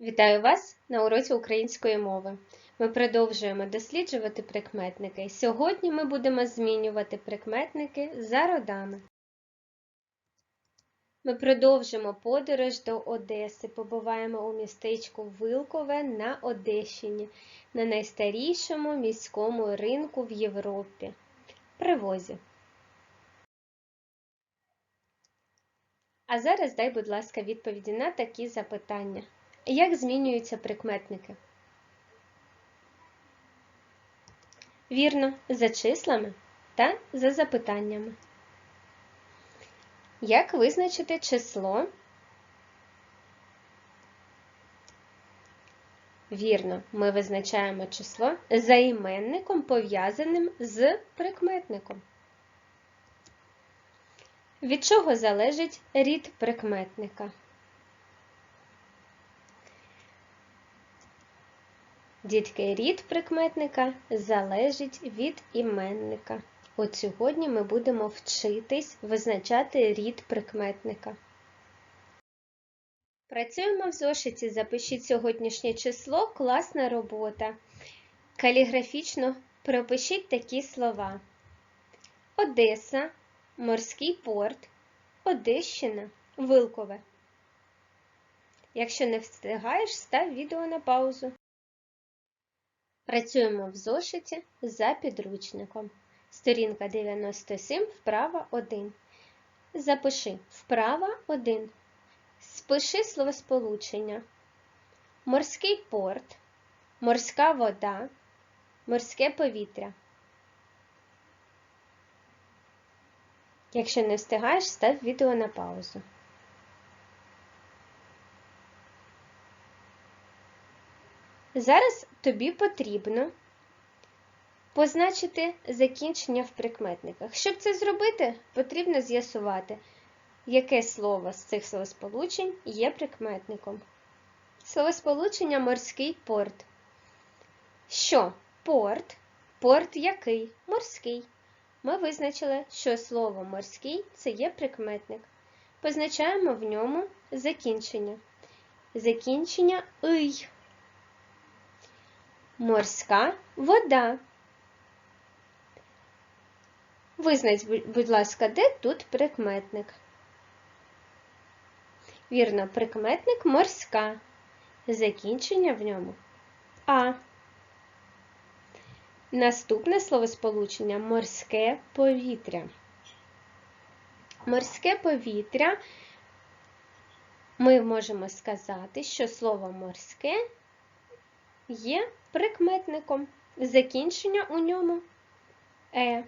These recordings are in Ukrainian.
Вітаю вас на уроці української мови. Ми продовжуємо досліджувати прикметники. Сьогодні ми будемо змінювати прикметники за родами. Ми продовжимо подорож до Одеси. Побуваємо у містечку Вилкове на Одещині, на найстарішому міському ринку в Європі привозі. А зараз дай, будь ласка, відповіді на такі запитання. Як змінюються прикметники? Вірно, за числами та за запитаннями. Як визначити число? Вірно, ми визначаємо число за іменником, пов'язаним з прикметником. Від чого залежить рід прикметника? Дітки, рід прикметника залежить від іменника. От сьогодні ми будемо вчитись визначати рід прикметника. Працюємо в зошиті, запишіть сьогоднішнє число, класна робота. Каліграфічно пропишіть такі слова: Одеса, Морський порт, Одещина, Вилкове. Якщо не встигаєш, став відео на паузу. Працюємо в зошиті за підручником. Сторінка 97, вправа 1. Запиши вправа 1. Спиши словосполучення. Морський порт, морська вода, морське повітря. Якщо не встигаєш, став відео на паузу. Зараз тобі потрібно позначити закінчення в прикметниках. Щоб це зробити, потрібно з'ясувати, яке слово з цих словосполучень є прикметником. Словосполучення морський порт. Що? Порт. Порт який? Морський. Ми визначили, що слово морський це є прикметник. Позначаємо в ньому закінчення. Закінчення ий. Морська вода. Визнач, будь ласка, де тут прикметник? Вірно, прикметник морська. Закінчення в ньому А. Наступне словосполучення морське повітря. Морське повітря ми можемо сказати, що слово морське є прикметником. Закінчення у ньому е.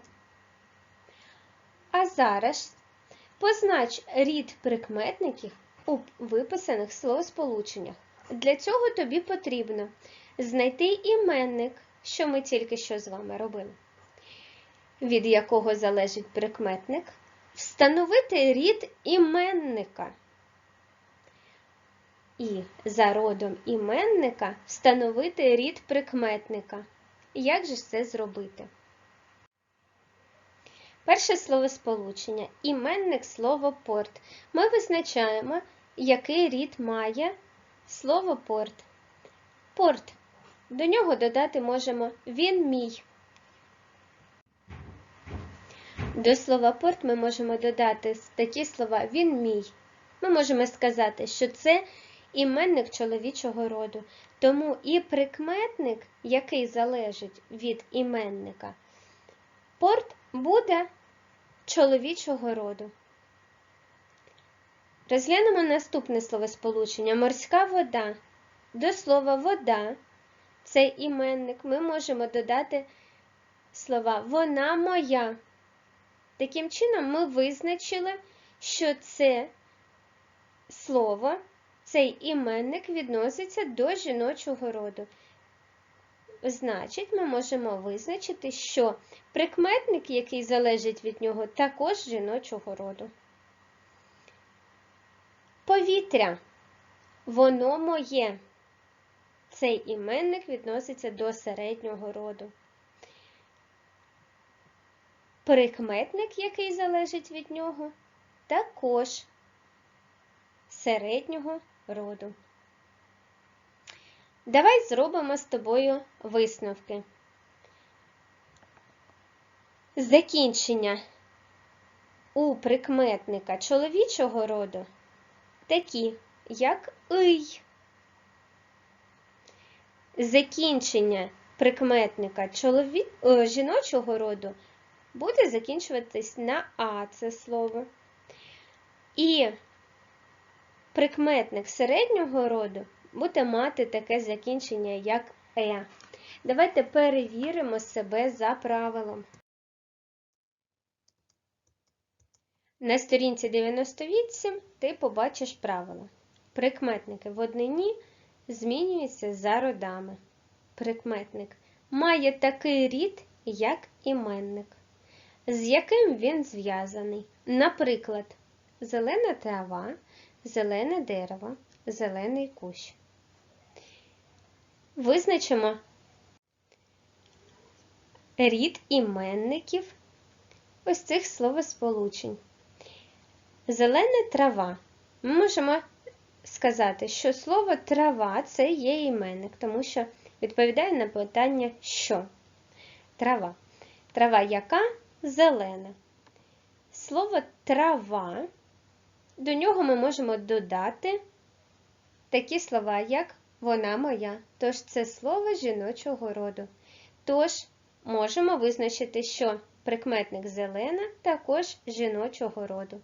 А зараз познач рід прикметників у виписаних словосполученнях. Для цього тобі потрібно знайти іменник, що ми тільки що з вами робили, від якого залежить прикметник, встановити рід іменника. І за родом іменника встановити рід прикметника. Як же це зробити? Перше словосполучення іменник слово порт. Ми визначаємо, який рід має слово порт. Порт. До нього додати можемо він мій. До слова порт ми можемо додати такі слова він мій. Ми можемо сказати, що це іменник чоловічого роду. Тому і прикметник, який залежить від іменника, порт буде чоловічого роду. Розглянемо наступне словосполучення морська вода. До слова вода, цей іменник, ми можемо додати слова вона моя. Таким чином, ми визначили, що це слово, цей іменник відноситься до жіночого роду. Значить, ми можемо визначити, що прикметник, який залежить від нього, також жіночого роду. Повітря. Воно моє. Цей іменник відноситься до середнього роду. Прикметник, який залежить від нього, також середнього роду. Давай зробимо з тобою висновки. Закінчення у прикметника чоловічого роду такі, як «ий». Закінчення прикметника чолові... о, жіночого роду буде закінчуватись на А це слово. І прикметник середнього роду буде мати таке закінчення, як Е. Давайте перевіримо себе за правилом. На сторінці 98 ти побачиш правила. Прикметники в однині змінюються за родами. Прикметник має такий рід, як іменник, з яким він зв'язаний. Наприклад, зелена трава, зелене дерево, зелений кущ. Визначимо рід іменників ось цих словосполучень. Зелена трава. Ми можемо сказати, що слово трава це є іменник, тому що відповідає на питання що? Трава. Трава яка? Зелена. Слово трава, до нього ми можемо додати такі слова, як вона моя. Тож це слово жіночого роду. Тож можемо визначити, що прикметник зелена також жіночого роду.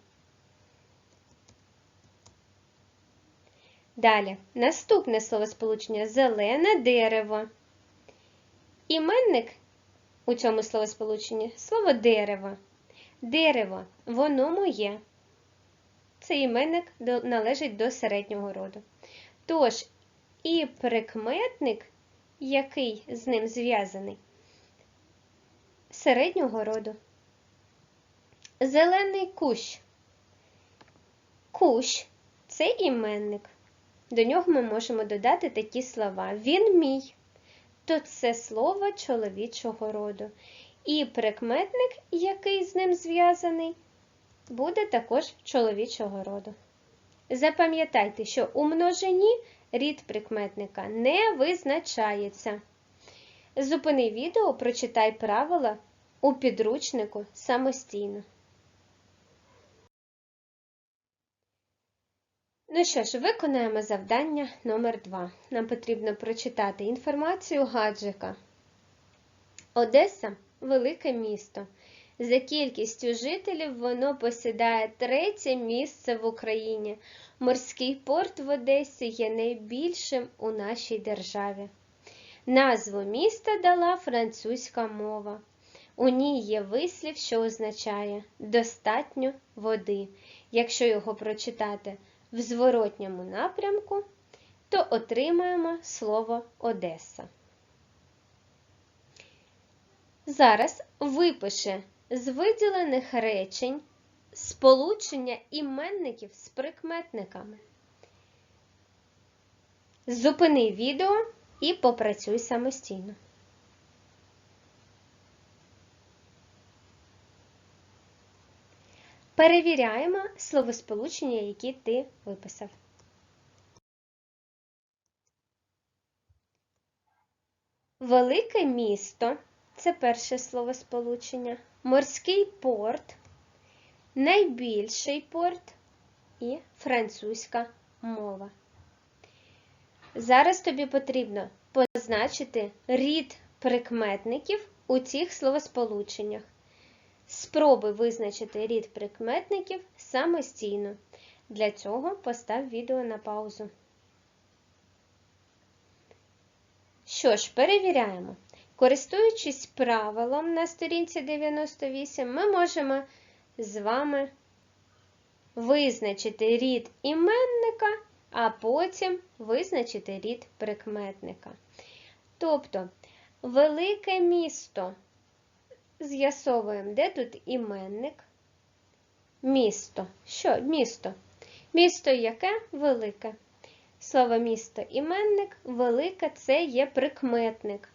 Далі, наступне словосполучення зелене дерево. Іменник у цьому словосполученні слово дерево. Дерево, воно моє. Цей іменник належить до середнього роду. Тож, і прикметник, який з ним зв'язаний, середнього роду. Зелений кущ. Кущ це іменник. До нього ми можемо додати такі слова. Він мій, то це слово чоловічого роду. І прикметник, який з ним зв'язаний, буде також чоловічого роду. Запам'ятайте, що у множині рід прикметника не визначається. Зупини відео, прочитай правила у підручнику самостійно. Ну що ж, виконаємо завдання номер 2 Нам потрібно прочитати інформацію гаджика. Одеса велике місто. За кількістю жителів воно посідає третє місце в Україні. Морський порт в Одесі є найбільшим у нашій державі. Назву міста дала французька мова. У ній є вислів, що означає достатньо води. Якщо його прочитати в зворотньому напрямку, то отримаємо слово Одеса. Зараз випише з виділених речень сполучення іменників з прикметниками. Зупини відео і попрацюй самостійно. Перевіряємо словосполучення, які ти виписав. Велике місто це перше словосполучення. Морський порт, найбільший порт і французька мова. Зараз тобі потрібно позначити рід прикметників у цих словосполученнях. Спробуй визначити рід прикметників самостійно. Для цього постав відео на паузу. Що ж, перевіряємо. Користуючись правилом на сторінці 98, ми можемо з вами визначити рід іменника, а потім визначити рід прикметника. Тобто, велике місто з'ясовуємо, де тут іменник. Місто. Що? Місто. Місто яке? Велике. Слово місто іменник, велике це є прикметник.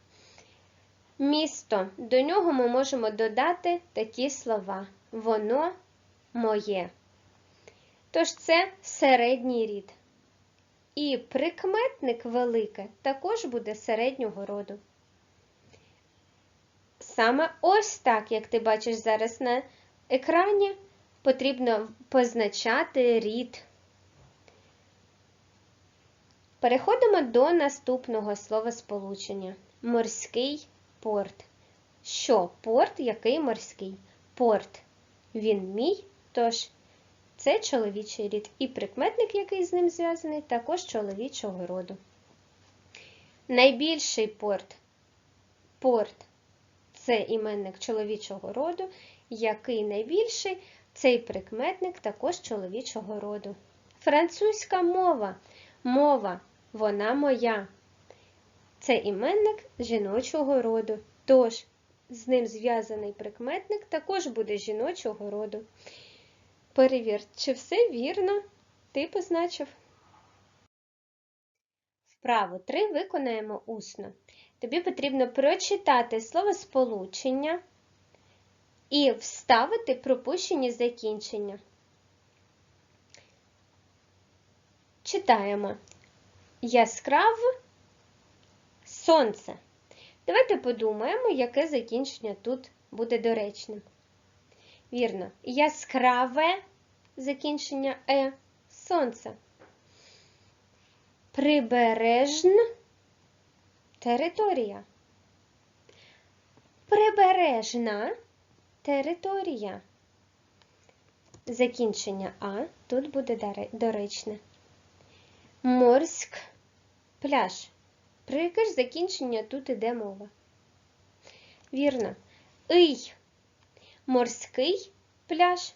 Місто. До нього ми можемо додати такі слова. Воно моє. Тож це середній рід. І прикметник велике також буде середнього роду. Саме ось так, як ти бачиш зараз на екрані, потрібно позначати рід. Переходимо до наступного словосполучення. Морський порт. Що порт, який морський? Порт. Він мій, тож це чоловічий рід. І прикметник, який з ним зв'язаний, також чоловічого роду. Найбільший порт. Порт це іменник чоловічого роду, який найбільший цей прикметник також чоловічого роду. Французька мова. Мова, вона моя. Це іменник жіночого роду. Тож, з ним зв'язаний прикметник також буде жіночого роду. Перевір, чи все вірно ти позначив. Вправу 3 виконаємо усно. Тобі потрібно прочитати словосполучення і вставити пропущені закінчення. Читаємо яскраве сонце. Давайте подумаємо, яке закінчення тут буде доречним. Вірно, яскраве закінчення е сонце. Прибережна територія. Прибережна територія. Закінчення А тут буде доречне. Морськ пляж. Про яке ж закінчення тут іде мова? Вірно. Ий. Морський пляж.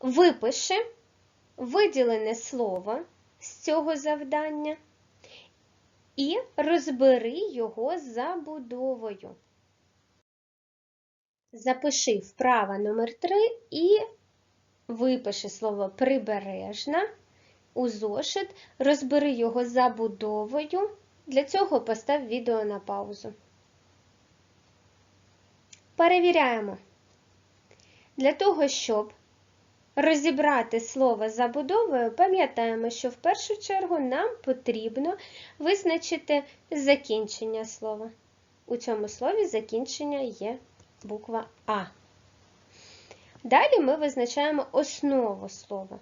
Випиши виділене слово з цього завдання і розбери його забудовою. Запиши вправа номер 3 і випиши слово прибережна у зошит, розбери його забудовою. Для цього постав відео на паузу. Перевіряємо. Для того, щоб розібрати слово забудовою, пам'ятаємо, що в першу чергу нам потрібно визначити закінчення слова. У цьому слові закінчення є буква А. Далі ми визначаємо основу слова.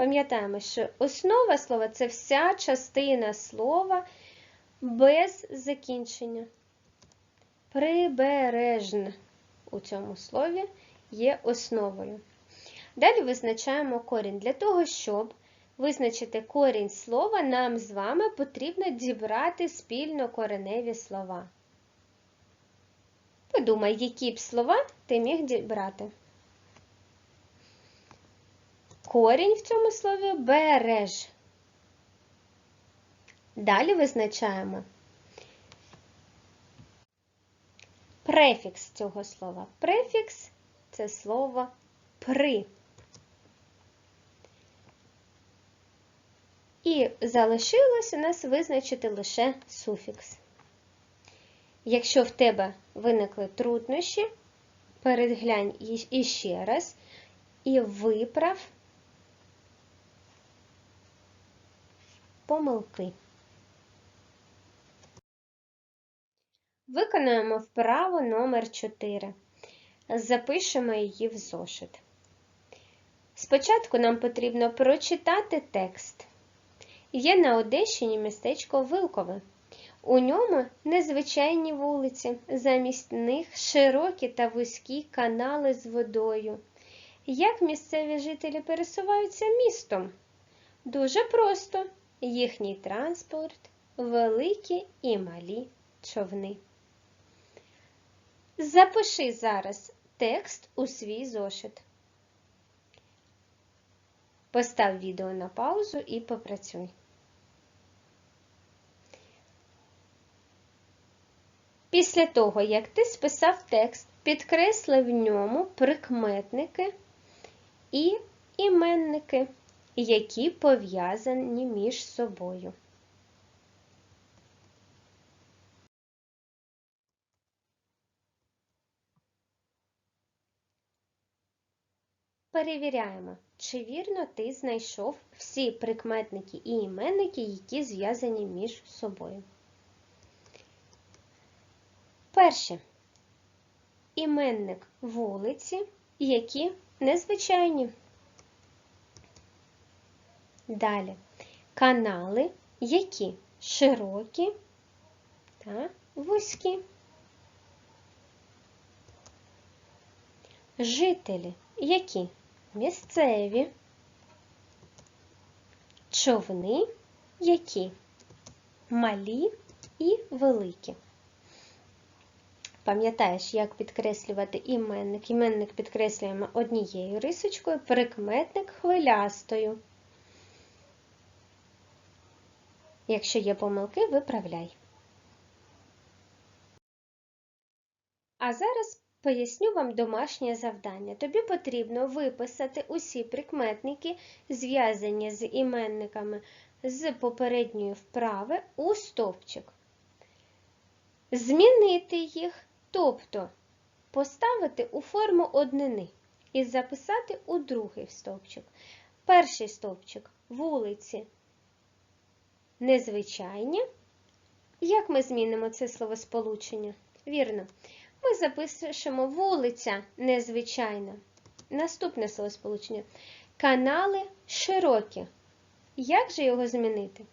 Пам'ятаємо, що основа слова це вся частина слова без закінчення. Прибережна у цьому слові є основою. Далі визначаємо корінь. Для того, щоб визначити корінь слова, нам з вами потрібно дібрати спільно кореневі слова. Подумай, які б слова ти міг дібрати. Корінь в цьому слові береж. Далі визначаємо префікс цього слова. Префікс це слово при. І залишилось у нас визначити лише суфікс. Якщо в тебе виникли труднощі, переглянь іще раз і виправ помилки. Виконаємо вправу номер 4. Запишемо її в зошит. Спочатку нам потрібно прочитати текст. Є на Одещині містечко Вилкове. У ньому незвичайні вулиці, замість них широкі та вузькі канали з водою. Як місцеві жителі пересуваються містом? Дуже просто їхній транспорт, великі і малі човни. Запиши зараз текст у свій зошит. Постав відео на паузу і попрацюй. Після того, як ти списав текст, підкресли в ньому прикметники і іменники, які пов'язані між собою. перевіряємо, чи вірно ти знайшов всі прикметники і іменники, які зв'язані між собою. Перше. Іменник вулиці, які незвичайні. Далі. Канали, які широкі та вузькі. Жителі, які місцеві, човни, які малі і великі. Пам'ятаєш, як підкреслювати іменник? Іменник підкреслюємо однією рисочкою, прикметник хвилястою. Якщо є помилки, виправляй. А зараз поясню вам домашнє завдання. Тобі потрібно виписати усі прикметники, зв'язані з іменниками з попередньої вправи у стовпчик. Змінити їх, тобто поставити у форму однини і записати у другий стовпчик. Перший стовпчик вулиці незвичайні. Як ми змінимо це словосполучення? Вірно. Ми запишемо вулиця незвичайна. Наступне словосполучення. Канали широкі. Як же його змінити?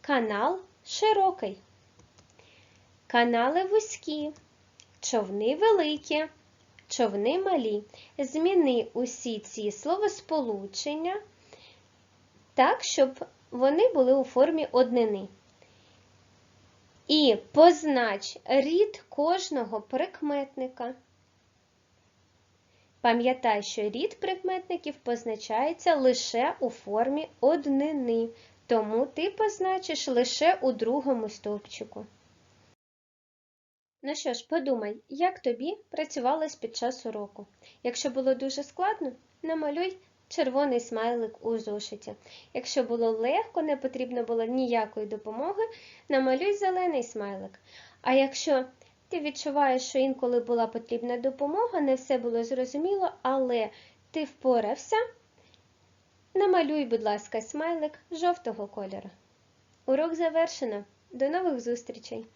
Канал широкий. Канали вузькі, човни великі, човни малі. Зміни усі ці словосполучення так, щоб вони були у формі однини. І познач рід кожного прикметника. Пам'ятай, що рід прикметників позначається лише у формі однини, тому ти позначиш лише у другому стовпчику. Ну що ж, подумай, як тобі працювалось під час уроку. Якщо було дуже складно, намалюй червоний смайлик у зошиті. Якщо було легко, не потрібно було ніякої допомоги, намалюй зелений смайлик. А якщо ти відчуваєш, що інколи була потрібна допомога, не все було зрозуміло, але ти впорався, намалюй, будь ласка, смайлик жовтого кольору. Урок завершено. До нових зустрічей!